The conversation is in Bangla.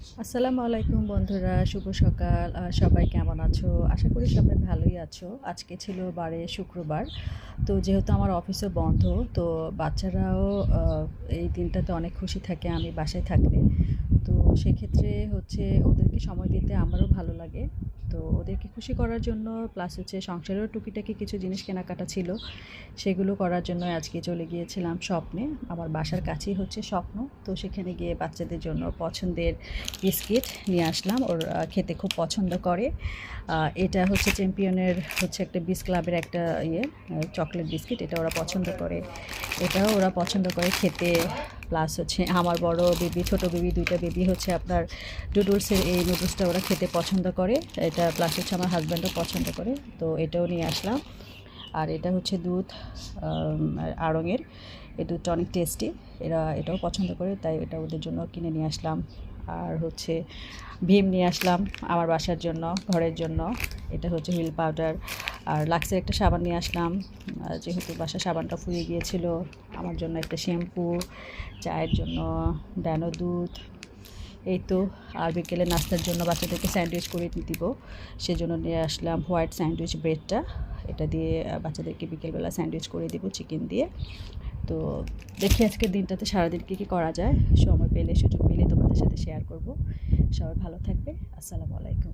আসসালামু আলাইকুম বন্ধুরা, শুভ সকাল। সবাই কেমন আছো? আশা করি সবাই ভালোই আছো। আজকে ছিল বারে শুক্রবার। তো যেহেতু আমার অফিসও বন্ধ, তো বাচ্চারাও এই দিনটাতে অনেক খুশি থাকে, আমি বাসায় থাকলে। তো সেক্ষেত্রে হচ্ছে ওদেরকে সময় দিতে আমারও ভালো লাগে। তো ওদেরকে খুশি করার জন্য প্লাস হচ্ছে সংসারেরও টুকিটাকি কিছু জিনিস কেনাকাটা ছিল, সেগুলো করার জন্য আজকে চলে গিয়েছিলাম স্বপ্নে। আমার বাসার কাছেই হচ্ছে স্বপ্ন। তো সেখানে গিয়ে বাচ্চাদের জন্য পছন্দের বিস্কিট নিয়ে আসলাম। ওর খেতে খুব পছন্দ করে। এটা হচ্ছে চ্যাম্পিয়নের হচ্ছে একটা বিস ক্লাবের একটা ইয়ে চকলেট বিস্কিট। এটা ওরা পছন্দ করে। এটাও ওরা পছন্দ করে খেতে। প্লাস হচ্ছে আমার বড় বেবি, ছোট বেবি, দুইটা বেবি হচ্ছে আপনার নুডলসের এই নুডলসটা ওরা খেতে পছন্দ করে। এটা, প্লাস হচ্ছে আমার হাজব্যান্ডও পছন্দ করে। তো এটাও নিয়ে আসলাম। আর এটা হচ্ছে দুধ আড়ঙের। এই দুধটা অনেক টেস্টি এরা এটাও পছন্দ করে, তাই এটা ওদের জন্য কিনে নিয়ে আসলাম। আর হচ্ছে ভীম নিয়ে আসলাম আমার বাসার জন্য, ঘরের জন্য। এটা হচ্ছে হুইল পাউডার। আর লাক্সের একটা সাবান নিয়ে আসলাম। যেহেতু বাসার সাবানটা ফুরিয়ে গিয়েছিল, আমার জন্য একটা শ্যাম্পু, চায়ের জন্য ড্যানো দুধ। এই তো, আর বিকেলে নাস্তার জন্য বাচ্চাদেরকে স্যান্ডউইচ করে দিব। সেজন্য নিয়ে আসলাম হোয়াইট স্যান্ডউইচ ব্রেডটা। এটা দিয়ে বাচ্চাদেরকে বিকেলবেলা স্যান্ডউইচ করে দেবো চিকেন দিয়ে। তো দেখি আজকের দিনটাতে সারাদিন কী কী করা যায়। সময় পেলে সুযোগ পেলে তোমাদের সাথে শেয়ার করব। সবাই ভালো থাকবে। আসসালামু আলাইকুম।